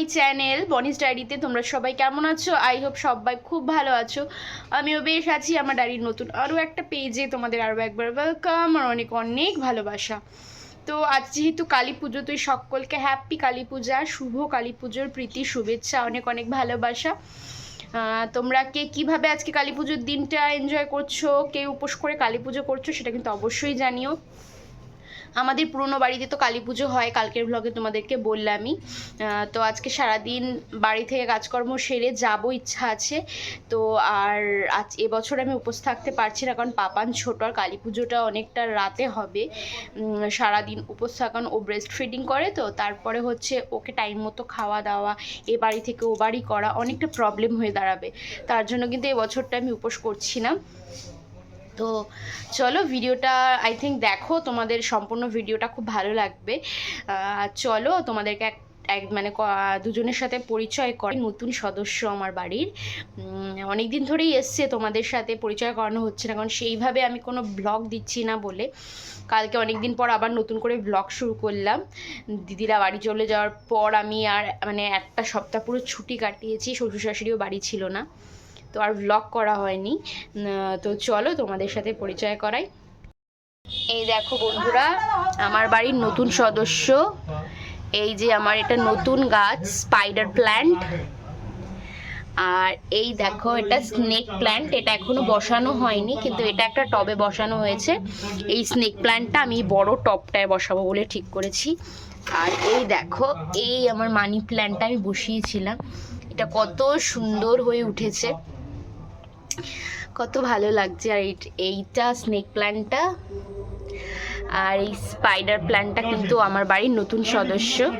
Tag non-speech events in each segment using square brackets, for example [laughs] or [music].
My channel, বনিস ডায়েরিতে তোমরা সবাই কেমন আছো? আই হোপ সবাই খুব ভালো আছো। আমিও বেশ আছি, আমার ডায়েরির নতুন আরও একটা পেজে তোমাদের আরও একবার ওয়েলকাম আর অনেক অনেক ভালোবাসা। তো আজ যেহেতু কালী পুজো তুই সকলকে হ্যাপি কালী পূজা, শুভ কালী পুজোর প্রীতি, শুভেচ্ছা, অনেক অনেক ভালোবাসা। তোমরা কে কীভাবে আজকে কালী পুজোর দিনটা এনজয় করছ, কে উপোস করে কালী পুজো করছ, সেটা কিন্তু অবশ্যই জানিও। আমাদের পুরনো বাড়িতে তো কালী পুজো হয়, কালকের ব্লগে তোমাদেরকে বললামই। তো আজকে সারাদিন বাড়ি থেকে কাজকর্ম সেরে যাব, ইচ্ছা আছে। তো আর আজ এবছর আমি উপোস থাকতে পারছি না, কারণ পাপান ছোট আর কালী পুজোটা অনেকটা রাতে হবে। সারাদিন উপোস থাকান, ও ব্রেস্ট ফিডিং করে তো, তারপরে হচ্ছে ওকে টাইম মতো খাওয়া দাওয়া, এ বাড়ি থেকে ও বাড়ি করা অনেকটা প্রবলেম হয়ে দাঁড়াবে। তার জন্য কিন্তু এবছরটা আমি উপোস করছি না। তো চলো ভিডিওটা আই থিঙ্ক দেখো তোমাদের সম্পূর্ণ ভিডিওটা খুব ভালো লাগবে। চলো তোমাদেরকে এক এক মানে দুজনের সাথে পরিচয় করে নতুন সদস্য আমার বাড়ির। অনেক দিন ধরেই এসছে তোমাদের সাথে পরিচয় করানো হচ্ছে না, কারণ সেইভাবে আমি কোনো ব্লগ দিচ্ছি না বলে। কালকে অনেক দিন পর আবার নতুন করে ব্লগ শুরু করলাম। দিদিরা বাড়ি চলে যাওয়ার পর আমি আর মানে একটা সপ্তাহ পুরো ছুটি কাটিয়েছি শ্বশুর শাশুড়িও বাড়ি ছিল না। তো আর ব্লগ করা হয়নি। তো চলো তোমাদের সাথে পরিচয় করাই। এই দেখো বন্ধুরা, আমার বাড়ির নতুন সদস্য। এই যে আমার এটা নতুন গাছ স্পাইডার প্ল্যান্ট আর এই দেখো, এটা স্নেক প্ল্যান্ট এটা এখনও বসানো হয়নি, কিন্তু এটা একটা টবে বসানো হয়েছে। এই স্নেক প্ল্যান্টটা আমি বড় টবটায় বসাবো বলে ঠিক করেছি। আর এই দেখো, এই আমার মানি প্ল্যান্টটা আমি বসিয়েছিলাম। এটা কত সুন্দর হয়ে উঠেছে। কত ভালো লাগছে। আর এই- এইটা স্নেক প্ল্যান্টটা আর এই স্পাইডার প্ল্যান্টটা কিন্তু আমার বাড়ির নতুন সদস্য।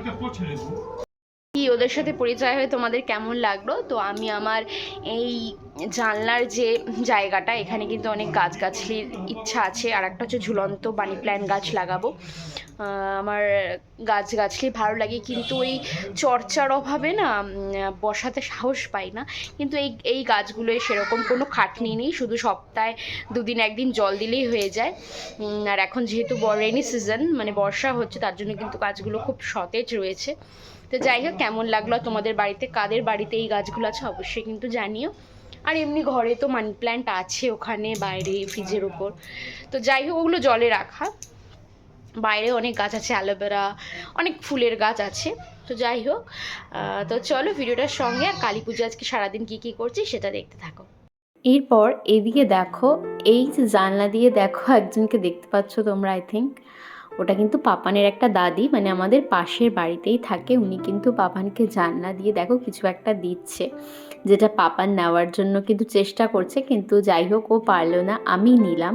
কি, ওদের সাথে পরিচয় হয়ে তোমাদের কেমন লাগল? তো আমি আমার এই জানলার যে জায়গাটা, এখানে কিন্তু অনেক গাছগাছলির ইচ্ছা আছে। আর একটা হচ্ছে ঝুলন্ত মানি প্ল্যান্ট গাছ লাগাবো। আমার গাছগাছলি ভালো লাগে, কিন্তু ওই চর্চার অভাবে না বসাতে সাহস পাই না। কিন্তু এই এই গাছগুলোয় সেরকম কোনো খাটনি নেই, শুধু সপ্তাহে দুদিন একদিন জল দিলেই হয়ে যায়। আর এখন যেহেতু রেনি সিজন মানে বর্ষা হচ্ছে, তার জন্য কিন্তু গাছগুলো খুব সতেজ রয়েছে। তো যাই হোক, কেমন লাগল? তোমাদের বাড়িতে, কাদের বাড়িতে এই গাছগুলো আছে, অবশ্যই কিন্তু জানিও। আর এমনি ঘরে তো মানি প্ল্যান্ট আছে ওখানে, বাইরে ফ্রিজের ওপর তো যাই হোক, ওগুলো জলে রাখা। বাইরে অনেক গাছ আছে অ্যালোভেরা অনেক ফুলের গাছ আছে। তো যাই হোক তো চলো ভিডিওটার সঙ্গে আর কালী পুজো আজকে সারাদিন কী কী করছি সেটা দেখতে থাকো। এরপর এদিকে দেখো, এই যে জানলা দিয়ে দেখো একজনকে দেখতে পাচ্ছ তোমরা আই থিঙ্ক ওটা কিন্তু পাপানের একটা দাদি মানে আমাদের পাশের বাড়িতেই থাকে। উনি কিন্তু পাপানকে জানলা দিয়ে দেখো কিছু একটা দিচ্ছে, যেটা পাপান নেওয়ার জন্য কিন্তু চেষ্টা করছে, কিন্তু যাই হোক ও পারল না, আমি নিলাম।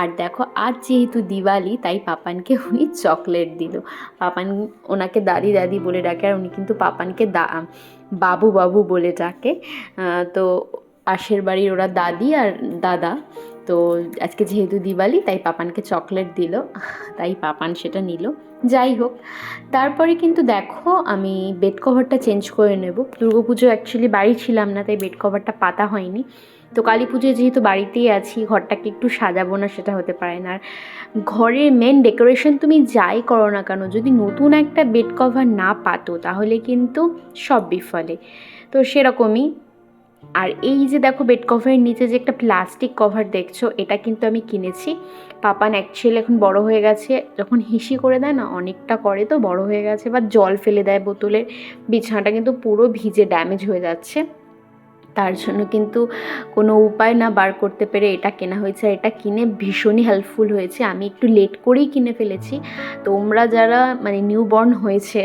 আর দেখো, আজ যেহেতু দিওয়ালি, তাই পাপানকে [laughs] উনি চকলেট দিল। পাপান ওনাকে দাদি দাদি বলে ডাকে, আর উনি কিন্তু পাপানকে দা, বাবু বাবু বলে ডাকে। তো পাশের বাড়ির ওরা দাদি আর দাদা। তো আজকে যেহেতু দিওয়ালি, তাই পাপানকে চকলেট দিল। তাই পাপান সেটা নিল। যাই হোক, তারপরে কিন্তু দেখো আমি বেড কভারটা চেঞ্জ করে নেব। দুর্গাপুজো অ্যাকচুয়ালি বাড়ি ছিলাম না, তাই বেড কভারটা পাতা হয়নি। তো কালী পুজোয় যেহেতু বাড়িতেই আছি, ঘরটাকে একটু সাজাবো না সেটা হতে পারে না। আর ঘরের মেন ডেকোরেশন তুমি যাই করো না কেন, যদি নতুন একটা বেড কভার না পাতো, তাহলে কিন্তু সব বিফলে। তো সেরকমই আর এই যে দেখো বেড কভারের নিচে যে একটা প্লাস্টিক কভার দেখছ, এটা কিন্তু আমি কিনেছি। পাপান অ্যাকচুয়ালি এখন বড় হয়ে গেছে। যখন হিসি করে দেয় না, অনেকটা করে তো বড় হয়ে গেছে, বা জল ফেলে দেয় বোতলের। বিছানাটা কিন্তু পুরো ভিজে ড্যামেজ হয়ে যাচ্ছে। তার জন্য কিন্তু কোনো উপায় না বার করতে পেরে এটা কেনা হয়েছে আর এটা কিনে ভীষণই হেল্পফুল হয়েছে। আমি একটু লেট করেই কিনে ফেলেছি। তোমরা যারা মানে নিউ বর্ন হয়েছে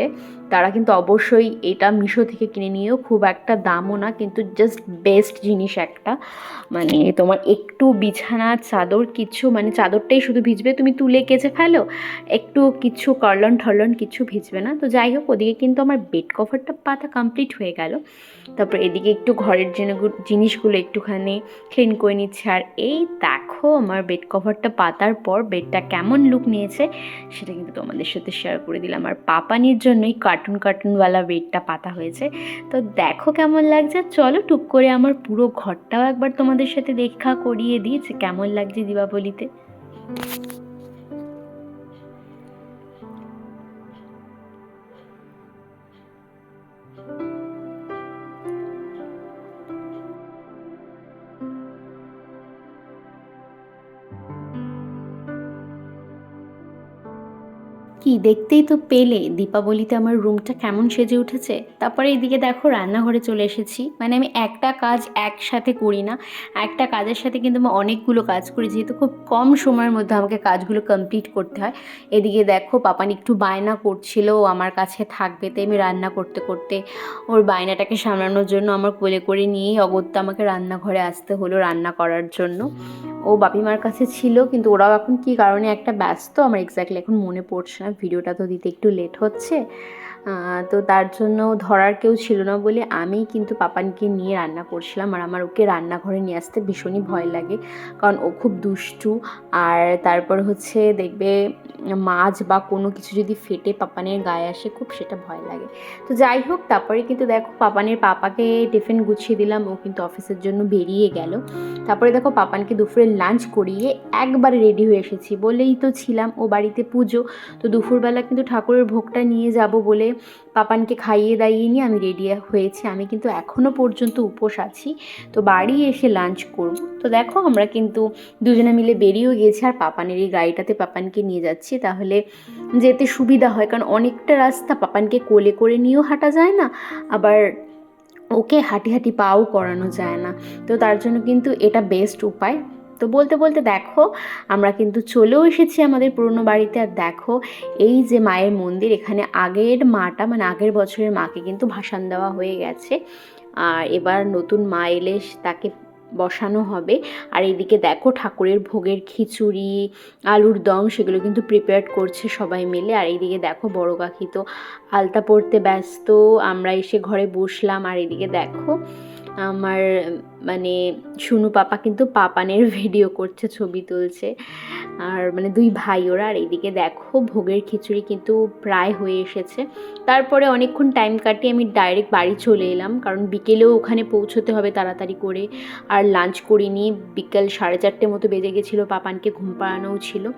তারা কিন্তু অবশ্যই এটা মিশো থেকে কিনে নিয়েও খুব একটা দামও না, কিন্তু জাস্ট বেস্ট জিনিস একটা। মানে তোমার একটু বিছানা, চাদর কিছু মানে চাদরটাই শুধু ভিজবে, তুমি তুলে কেচে ফেলো, একটু কিছু করলন ঠরলন কিছু ভিজবে না। তো যাই হোক, ওদিকে কিন্তু আমার বেড কভারটা পাতা কমপ্লিট হয়ে গেল। তারপর এদিকে একটু ঘরের জিনিসগুলো জিনিসগুলো একটুখানি ক্লিন করে নিচ্ছে। আর এই দেখো, আমার বেড কভারটা পাতার পর বেডটা কেমন লুক নিয়েছে, সেটা কিন্তু তোমাদের সাথে শেয়ার করে দিলাম। আর পাপানির জন্যই কার্টুন কার্টুনওয়ালা বেডটা পাতা হয়েছে। তো দেখো কেমন লাগছে, চলো টুক করে আমার পুরো ঘরটাও একবার তোমাদের সাথে দেখা করিয়ে দিই যে কেমন লাগছে দীপাবলিতে। কি দেখতেই তো পেলে। দীপাবলিতে আমার রুমটা কেমন সেজে উঠেছে। তারপরে এইদিকে দেখো রান্নাঘরে চলে এসেছি। মানে আমি একটা কাজ একসাথে করি না। একটা কাজের সাথে কিন্তু আমি অনেকগুলো কাজ করি। যেহেতু খুব কম সময়ের মধ্যে আমাকে কাজগুলো কমপ্লিট করতে হয়। এদিকে দেখো পাপান একটু বায়না করছিল, ও আমার কাছে থাকবে, তাই আমি রান্না করতে করতে ওর বায়নাটাকে সামলানোর জন্য আমার কোলে করে নিয়েই অগত্যা আমাকে রান্নাঘরে আসতে হলো রান্না করার জন্য। ও বাপিমার কাছে ছিল, কিন্তু ওরাও এখন কী কারণে একটা ব্যস্ত, আমার এক্স্যাক্টলি এখন মনে পড়ছে না। ভিডিওটা তো দিতে একটু লেট হচ্ছে। তো তার জন্য ধরার কেউ ছিল না বলে আমি কিন্তু পাপানকে নিয়ে রান্না করছিলাম। আর আমার ওকে রান্নাঘরে নিয়ে আসতে ভীষণই ভয় লাগে, কারণ ও খুব দুষ্টু। আর তারপর হচ্ছে দেখবে মাছ বা কোনো কিছু যদি ফেটে পাপানের গায়ে আসে, খুব সেটা ভয় লাগে। তো যাই হোক, তারপরে কিন্তু দেখো পাপানের পাপাকে টিফিন গুছিয়ে দিলাম, ও কিন্তু অফিসের জন্য বেরিয়ে গেল। তারপরে দেখো পাপানকে দুপুরে লাঞ্চ করিয়ে একবারে রেডি হয়ে এসেছি বলেই তো ছিলাম। ও বাড়িতে পুজো, তো দুপুরবেলা কিন্তু ঠাকুরের ভোগটা নিয়ে যাব বলে পাপানকে খাইয়ে দাইয়ে নিয়ে আমি রেডি হয়েছি। আমি কিন্তু এখনও পর্যন্ত উপোস আছি। তো বাড়ি এসে লাঞ্চ করব। তো দেখো, আমরা কিন্তু দুজনে মিলে বেরিয়েও গিয়েছি আর পাপানের এই গাড়িটাতে পাপানকে নিয়ে যাচ্ছি। তাহলে যেতে সুবিধা হয়, কারণ অনেকটা রাস্তা পাপানকে কোলে করে নিয়েও হাঁটা যায় না, আবার ওকে হাঁটি হাঁটি পাও করানো যায় না। তো তার জন্য কিন্তু এটা বেস্ট উপায়। তো বলতে বলতে দেখো, আমরা কিন্তু চলেও এসেছি আমাদের পুরনো বাড়িতে। আর দেখো, এই যে মায়ের মন্দির, এখানে আগের মাটা মানে আগের বছরের মাকে কিন্তু ভাসান দেওয়া হয়ে গেছে। আর এবার নতুন মা এলে তাকে বসানো হবে। আর এদিকে দেখো, ঠাকুরের ভোগের খিচুড়ি, আলুর দম, সেগুলো কিন্তু প্রিপেয়ার করছে সবাই মিলে। আর এইদিকে দেখো, বড় কাকি তো আলতা পড়তে ব্যস্ত। আমরা এসে ঘরে বসলাম। আর এদিকে দেখো আমার মানে শুনু পাপা কিন্তু পাপানের ভিডিও করছে, ছবি তুলছে। আর মানে দুই ভাই ওরা, আর এইদিকে দেখো ভোগের খিচুড়ি কিন্তু প্রায় হয়ে এসেছে। তারপরে অনেকক্ষণ টাইম কাটিয়ে আমি ডাইরেক্ট বাড়ি চলে এলাম, কারণ বিকেলেও ওখানে পৌঁছতে হবে তাড়াতাড়ি করে। আর লাঞ্চ করিনি, বিকেল সাড়ে চারটে মতো বেজে গেছিল, পাপানকে ঘুম পাড়ানোও ছিল।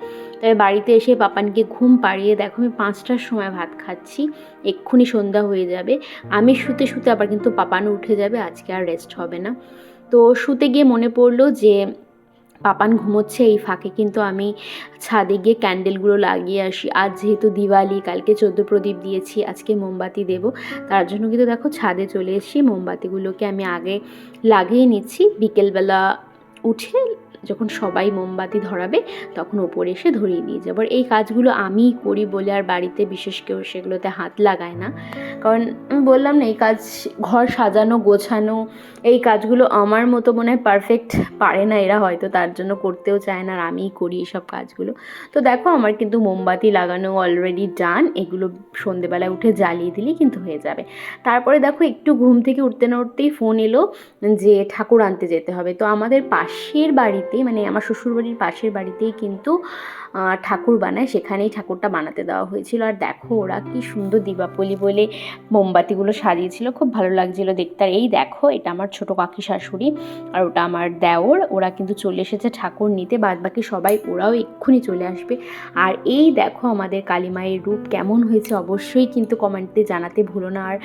তবে বাড়িতে এসে পাপানকে ঘুম পাড়িয়ে দেখো, আমি পাঁচটার সময় ভাত খাচ্ছি, এক্ষুনি সন্ধ্যা হয়ে যাবে। আমি শুতে শুতে আবার কিন্তু পাপানও উঠে যাবে, আজকে আর রেস্ট হবে না। তো শুতে গিয়ে মনে পড়ল যে, পাপান ঘুমোচ্ছে, এই ফাঁকে কিন্তু আমি ছাদে গিয়ে ক্যান্ডেলগুলো লাগিয়ে আসি। আজ যেহেতু দিওয়ালি, কালকে চোদ্দ প্রদীপ দিয়েছি, আজকে মোমবাতি দেব। তার জন্য কিন্তু দেখো ছাদে চলে এসেছি, মোমবাতিগুলোকে আমি আগে লাগিয়ে নিচ্ছি। বিকেলবেলা উঠে যখন সবাই মোমবাতি ধরাবে, তখন ওপরে এসে ধরিয়ে দিয়ে যাব। এই কাজগুলো আমিই করি বলে আর বাড়িতে বিশেষ কেউ সেগুলোতে হাত লাগায় না। কারণ বললাম না, এই কাজ ঘর সাজানো, গোছানো, এই কাজগুলো আমার মতো মনে হয় পারফেক্ট পারে না এরা হয়তো, তার জন্য করতেও চায় না আর আমিই করি এইসব কাজগুলো। তো দেখো, আমার কিন্তু মোমবাতি লাগানো অলরেডি ডান এগুলো সন্ধেবেলায় উঠে জ্বালিয়ে দিলেই কিন্তু হয়ে যাবে। তারপরে দেখো, একটু ঘুম থেকে উঠতে না উঠতেই ফোন এলো যে ঠাকুর আনতে যেতে হবে। তো আমাদের পাশের বাড়িতেই মানে আমার শ্বশুরবাড়ির পাশের বাড়িতেই কিন্তু ঠাকুর বানায়। সেখানেই ঠাকুরটা বানাতে দেওয়া হয়েছিল। আর দেখো ওরা কি সুন্দর দীপাবলি বলে মোমবাতিগুলো সাজিয়েছিল। খুব ভালো লাগছিল দেখতে। আর এই দেখো, এটা আমার ছোট কাকি শাশুড়ি আর ওটা আমার দেওর। ওরা কিন্তু চলে এসেছে ঠাকুর নিতে। বাদ বাকি সবাই ওরাও এক্ষুনি চলে আসবে। আর এই দেখো আমাদের কালীমায়ের রূপ কেমন হয়েছে অবশ্যই কিন্তু কমেন্টে জানাতে ভুলো না। আর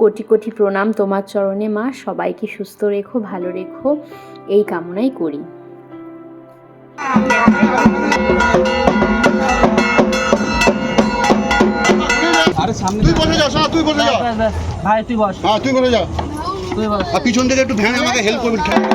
কোটি কোটি প্রণাম তোমার চরণে মা। সবাইকে সুস্থ রেখো, ভালো রেখো। এই কামনাই করি। আরে সামনে তুই বসে যা তুই বসে যা। ভাই তুই বস। হ্যাঁ তুই বসে যা। তুই বস। আর পিছন থেকে একটু ভ্যান আমাকে হেল্প করবি পারবে না,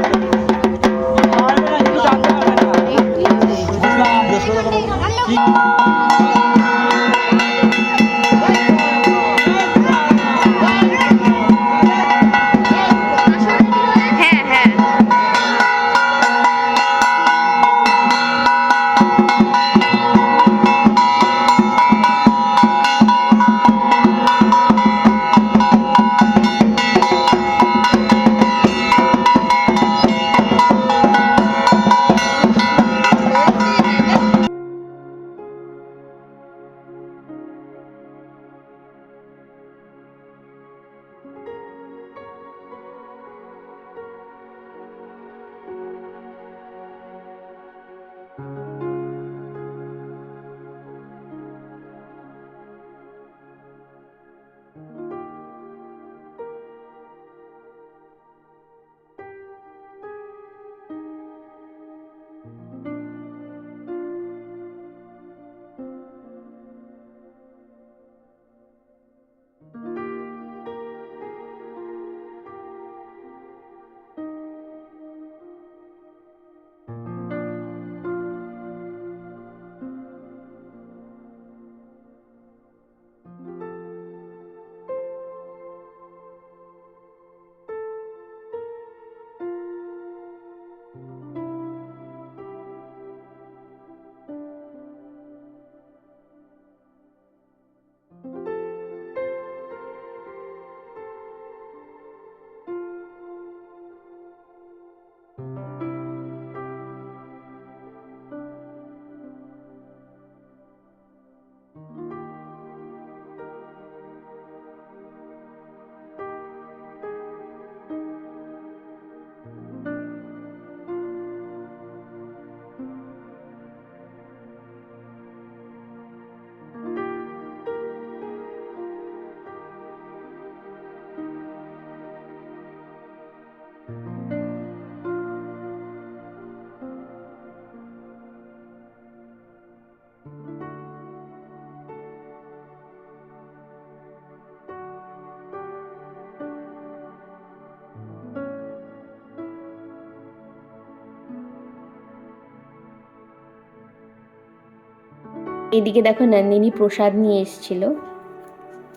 এদিকে দেখো নন্দিনী প্রসাদ নিয়ে এসেছিল।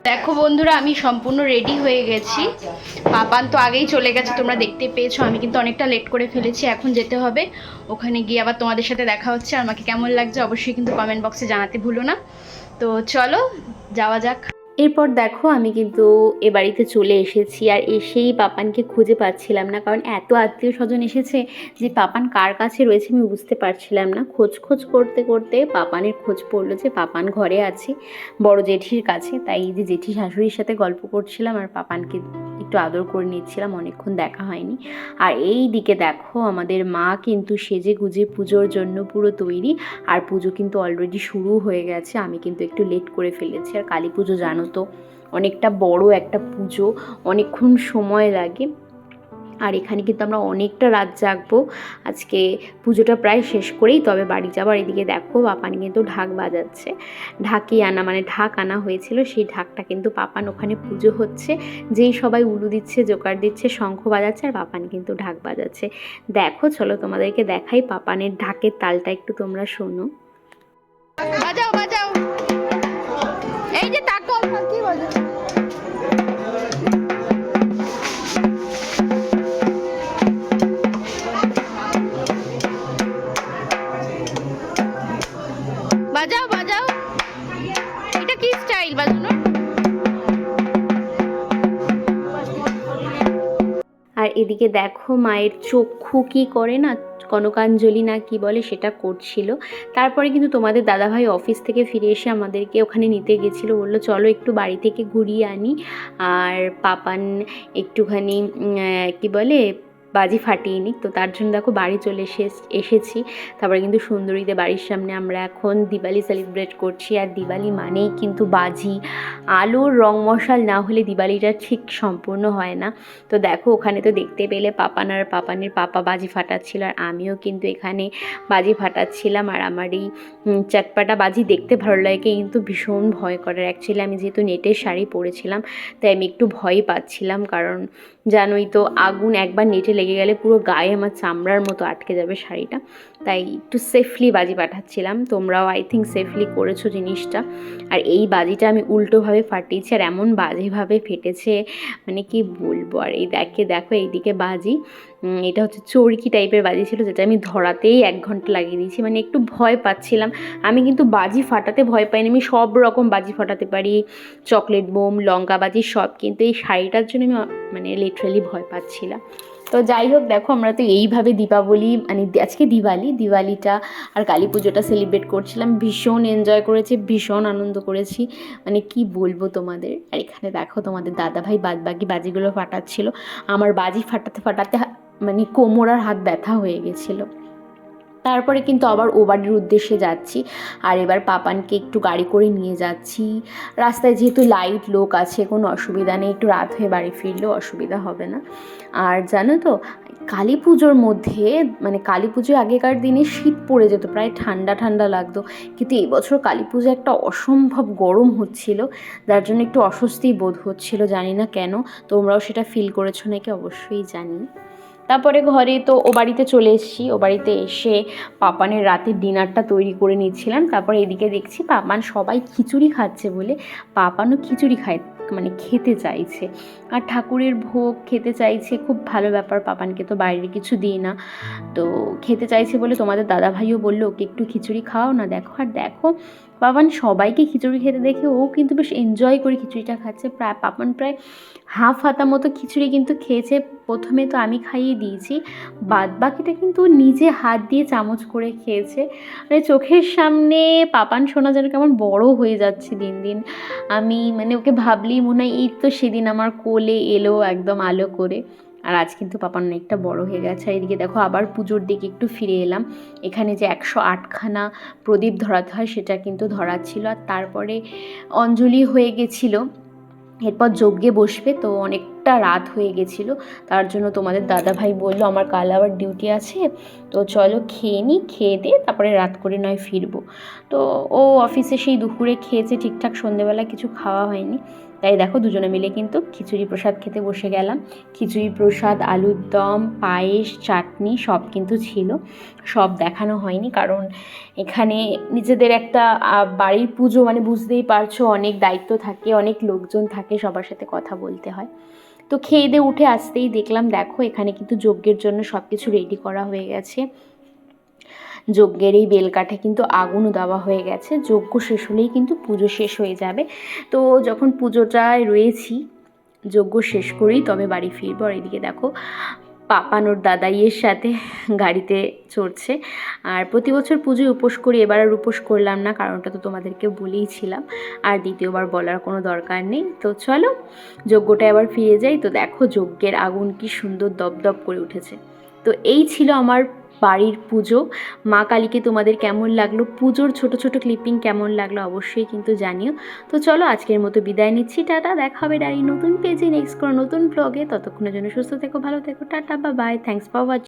দেখো বন্ধুরা, আমি সম্পূর্ণ রেডি হয়ে গেছি। পাপান তো আগেই চলে গেছে, তোমরা দেখতে পেয়েছ। আমি কিন্তু অনেকটা লেট করে ফেলেছি, এখন যেতে হবে। ওখানে গিয়ে আবার তোমাদের সাথে দেখা হচ্ছে। আমাকে কেমন লাগছে অবশ্যই কিন্তু কমেন্ট বক্সে জানাতে ভুলো না। তো চলো, যাওয়া যাক। এরপর দেখো আমি কিন্তু এ বাড়িতে চলে এসেছি আর এসেই পাপানকে খুঁজে পাচ্ছিলাম না। কারণ এত আত্মীয় স্বজন এসেছে যে পাপান কার কাছে রয়েছে আমি বুঝতে পারছিলাম না। খোঁজ খোঁজ করতে করতে পাপানের খোঁজ পড়ল যে পাপান ঘরে আছে, বড় জেঠির কাছে। তাই যে জেঠি শাশুড়ির সাথে গল্প করছিলাম আর পাপানকে একটু আদর করে নিচ্ছিলাম, অনেকক্ষণ দেখা হয়নি। আর এই দিকে দেখো আমাদের মা কিন্তু সেজে গুজে পুজোর জন্য পুরো তৈরি। আর পুজো কিন্তু অলরেডি শুরু হয়ে গেছে, আমি কিন্তু একটু লেট করে ফেলেছি। আর কালী পুজো জানো তো অনেকটা বড় একটা পুজো, অনেকক্ষণ সময় লাগে। আর এখানে কিন্তু আমরা অনেকটা রাত জাগবো। আজকে পুজোটা প্রায় শেষ করেই তবে বাড়ি যাবার এদিকে দেখো পাপান কিন্তু ঢাক বাজাচ্ছে। ঢাকি আনা মানে ঢাক আনা হয়েছিল, সেই ঢাকটা কিন্তু পাপান ওখানে পুজো হচ্ছে। যেই সবাই উলু দিচ্ছে, জোকার দিচ্ছে, শঙ্খ বাজাচ্ছে আর পাপান কিন্তু ঢাক বাজাচ্ছে। দেখো, চলো তোমাদেরকে দেখাই পাপানের ঢাকের তালটা একটু তোমরা শোনো। বাজাও। এদিকে দেখো মায়ের চক্ষু কি করে না, কনকাঞ্জলি না কি বলে সেটা করছিল। তারপরে কিন্তু তোমাদের দাদাভাই অফিস থেকে ফিরে এসে আমাদেরকে ওখানে নিতে গেছিল। বলল, চলো একটু বাড়ি থেকে ঘুরিয়ে আনি। আর পাপান একটুখানি কি বলে বাজি ফাটিয়ে নিক। তো তার জন্য দেখো বাড়ি চলে এসে, এসেছি। তারপরে কিন্তু সুন্দরীদের বাড়ির সামনে আমরা এখন দিওয়ালি সেলিব্রেট করছি। আর দিওয়ালি মানেই কিন্তু বাজি। আলোর রং মশাল না হলে দিওয়ালিটা ঠিক সম্পূর্ণ হয় না। তো দেখো, ওখানে তো দেখতে পেলে পাপান আর পাপানের পাপা বাজি ফাটাচ্ছিল। আর আমিও কিন্তু এখানে বাজি ফাটাচ্ছিলাম। আর আমার এই চটপাটা বাজি দেখতে ভালো লাগে। কিন্তু ভীষণ ভয় করে। অ্যাকচুয়ালি আমি যেহেতু নেটের শাড়ি পরেছিলাম, তাই আমি একটু ভয় পাচ্ছিলাম। কারণ জানোই তো, আগুন একবার নেটে লেগে গেলে পুরো গায়ে আমার চামড়ার মতো আটকে যাবে শাড়িটা। তাই একটু সেফলি বাজি পাঠাচ্ছিলাম। তোমরাও আই থিঙ্ক সেফলি করেছ জিনিসটা। আর এই বাজিটা আমি উল্টোভাবে ফাটিয়েছি আর এমন বাজেভাবে ফেটেছে মানে কি বলব? আর এই দেখে, দেখো এইদিকে বাজি। এটা হচ্ছে চরকি টাইপের বাজি ছিল যেটা আমি ধরাতেই এক ঘণ্টা লাগিয়ে দিয়েছি। মানে একটু ভয় পাচ্ছিলাম। আমি কিন্তু বাজি ফাটাতে ভয় পাইনি। আমি সব রকম বাজি ফাটাতে পারি। চকলেট বোম, লঙ্কা বাজি সব। কিন্তু এই শাড়িটার জন্য আমি মানে লিটারালি ভয় পাচ্ছিলাম। তো যাই হোক, দেখো আমরা তো এইভাবে দীপাবলি মানে আজকে দিওয়ালি, দিওয়ালিটা আর কালী পুজোটা সেলিব্রেট করছিলাম। ভীষণ এনজয় করেছি, ভীষণ আনন্দ করেছি। মানে কি বলব তোমাদের? আর এখানে দেখো তোমাদের দাদাভাই বাদ বাকি বাজিগুলো ফাটাচ্ছিল। আমার বাজি ফাটাতে ফাটাতে মানে কোমরার হাত ব্যথা হয়ে গেছিল। তারপরে কিন্তু আবার ও বাড়ির উদ্দেশ্যে যাচ্ছি। আর এবার পাপানকে একটু গাড়ি করে নিয়ে যাচ্ছি। রাস্তায় যেহেতু লাইট লোক আছে, কোনো অসুবিধা নেই। একটু রাত হয়ে বাড়ি ফিরলেও অসুবিধা হবে না। আর জানো তো, কালী পুজোর মধ্যে মানে কালী পুজোর আগেকার দিনে শীত পড়ে যেত, প্রায় ঠান্ডা ঠান্ডা লাগতো। কিন্তু এবছর বছর কালী পুজো একটা অসম্ভব গরম হচ্ছিল। যার জন্য একটু অস্বস্তি বোধ হচ্ছিল, জানি না কেন। তোমরাও সেটা ফিল করেছ নাকি অবশ্যই জানি। তারপরে ঘরে তো ও বাড়িতে চলে এসেছি। ও বাড়িতে এসে পাপানের রাতের ডিনারটা তৈরি করে নিচ্ছিলাম। তারপরে এদিকে দেখছি পাপান সবাই খিচুড়ি খাচ্ছে বলে পাপানও খিচুড়ি খায় মানে খেতে চাইছে। আর ঠাকুরের ভোগ খেতে চাইছে, খুব ভালো ব্যাপার, পাপানকে তো বাইরে কিছু দিই না। তো খেতে চাইছে বলে তোমাদের দাদা ভাইও বলল, ওকে একটু খিচুড়ি খাওয়াও না, দেখো। আর দেখো পাপান সবাইকে খিচুড়ি খেতে দেখে ও কিন্তু বেশ এনজয় করে খিচুড়িটা খাচ্ছে। প্রায় পাপান প্রায় হাফ হাতা মতো খিচুড়ি কিন্তু খেয়েছে। প্রথমে তো আমি খাইয়ে দিয়েছি, বাদ বাকিটা কিন্তু নিজে হাত দিয়ে চামচ করে খেয়েছে। মানে চোখের সামনে পাপান সোনা যেন কেমন বড় হয়ে যাচ্ছে দিন দিন। আমি মানে ওকে ভাবলেই মনে হয়, এই তো সেদিন আমার কোলে এলো একদম আলো করে। আর আজ কিন্তু পাপান অনেকটা বড় হয়ে গেছে। এদিকে দেখো আবার পুজোর দিকে একটু ফিরে এলাম। এখানে যে একশো আটখানা প্রদীপ ধরাতে হয় সেটা কিন্তু ধরাচ্ছিল। আর তারপরে অঞ্জলি হয়ে গেছিল। এরপর যজ্ঞে বসবে তো অনেকটা রাত হয়ে গেছিল। তার জন্য তোমাদের দাদা ভাই বলল, আমার কাল আবার ডিউটি আছে, তো চলো খেয়ে নিই খেয়ে দিয়ে তারপরে রাত করে নয় ফিরবো। তো ও অফিসে সেই দুপুরে খেয়েছে, ঠিকঠাক সন্ধেবেলা কিছু খাওয়া হয়নি। তাই দেখো দুজনে মিলে কিন্তু খিচুড়ি প্রসাদ খেতে বসে গেলাম। খিচুড়ি প্রসাদ, আলুর দম, পায়েস, চাটনি সব কিন্তু ছিল। সব দেখানো হয়নি কারণ এখানে নিজেদের একটা বাড়ির পুজো মানে বুঝতেই পারছ অনেক দায়িত্ব থাকে, অনেক লোকজন থাকে সবার সাথে কথা বলতে হয়। তো খেয়ে দিয়ে উঠে আসতেই দেখলাম, দেখো এখানে কিন্তু যজ্ঞের জন্য সব কিছু রেডি করা হয়ে গেছে। যজ্ঞের এই বেলকাঠে কিন্তু আগুনও দেওয়া হয়ে গেছে। যজ্ঞ শেষ হলেই কিন্তু পুজো শেষ হয়ে যাবে। তো যখন পুজোটায় রয়েছি, যজ্ঞ শেষ করেই তবে বাড়ি ফিরবো। আর এদিকে দেখো, পাপানোর দাদাইয়ের সাথে গাড়িতে চড়ছে। আর প্রতি বছর পুজোয় উপোস করি, এবার আর উপোস করলাম না, কারণটা তো তোমাদেরকে বলেইছিলাম। আর দ্বিতীয়বার বলার কোনো দরকার নেই। তো চলো যজ্ঞটা এবার ফিরে যাই। তো দেখো, যজ্ঞের আগুন কি সুন্দর দপদপ করে উঠেছে। তো এই ছিল আমার বাড়ির পুজো। মা কালীকে তোমাদের কেমন লাগল? পুজোর ছোট ছোট ক্লিপিং কেমন লাগল অবশ্যই কিন্তু জানিও। তো চলো আজকের মতো বিদায় নিচ্ছি। টাটা, দেখা হবে ডারি নতুন পেজে নেক্সট করো নতুন ব্লগে ততক্ষণের জন্য সুস্থ থেকো, ভালো থেকো। টাটা বা বাই থ্যাংকস ফর ওয়াচিং